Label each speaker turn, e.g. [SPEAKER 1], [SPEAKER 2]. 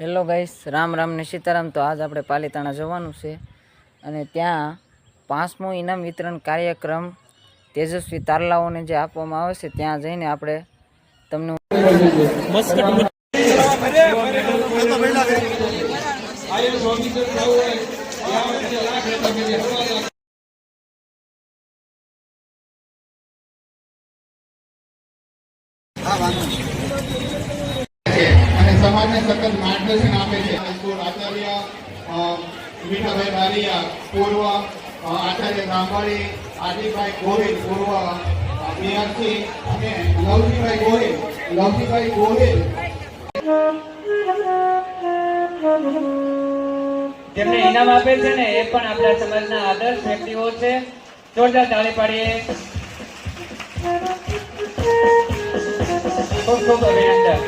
[SPEAKER 1] Hello guys Ram Ram ને સીતારામ. તો આજ આપણે પાલીતાણા જવાનું છે. અને ત્યાં પાંચમું ઇનામ વિતરણ કાર્યક્રમ તેજસ્વી તારલાઓને જે આપવામાં આવે છે, ત્યાં જઈને આપણે તમને
[SPEAKER 2] છે અને સમાજને સતત માર્ગદર્શન આપે છે. સ્કૂલ આચાર્ય મીઠાભાઈ બારિયા પૂર્વ આચાર્ય ગાંભાળી આદિભાઈ ગોહિલ, પૂર્વ બીઆરસી અને લવજીભાઈ ગોહિલ લવજીભાઈ ગોહિલ.
[SPEAKER 3] જેમને ઇનામ આપે છે ને, એ પણ આપણા સમાજના આદર્શ વ્યક્તિઓ છે. જોરદાર તાળી પાડીએ. ખૂબ ખૂબ અભિનંદન.